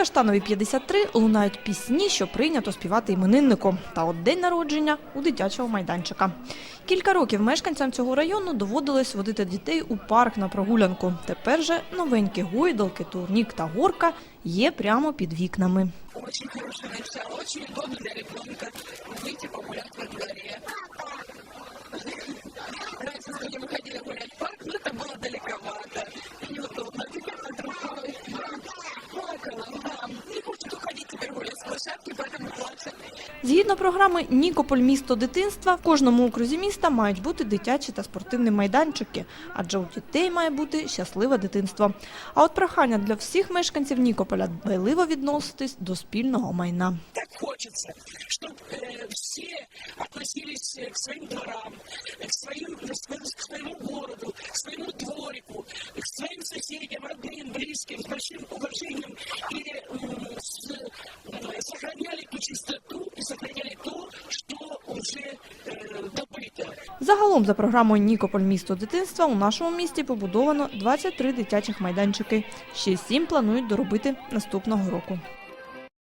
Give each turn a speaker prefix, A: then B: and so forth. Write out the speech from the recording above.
A: Каштановій 53 лунають пісні, що прийнято співати імениннику. Та от день народження у дитячого майданчика. Кілька років мешканцям цього району доводилось водити дітей у парк на прогулянку. Тепер же новенькі гойдалки, турнік та горка є прямо під вікнами.
B: Очень хороша место, дуже удобно для ребенка
A: Згідно програми Нікополь місто дитинства, в кожному окрузі міста мають бути дитячі та спортивні майданчики, адже у дітей має бути щасливе дитинство. А от прохання для всіх мешканців Нікополя дбайливо відноситись до спільного майна.
B: Так хочется, чтобы все относились э, к своим дворам, э, к, своим, к своему- к своему городу, к своему дворику, к своим соседям, родным, близким, с большим уважением Уже э.
A: Загалом, за програмою Нікополь місто дитинства у нашому місті побудовано 23 дитячих майданчики. Ще сім планують доробити наступного року.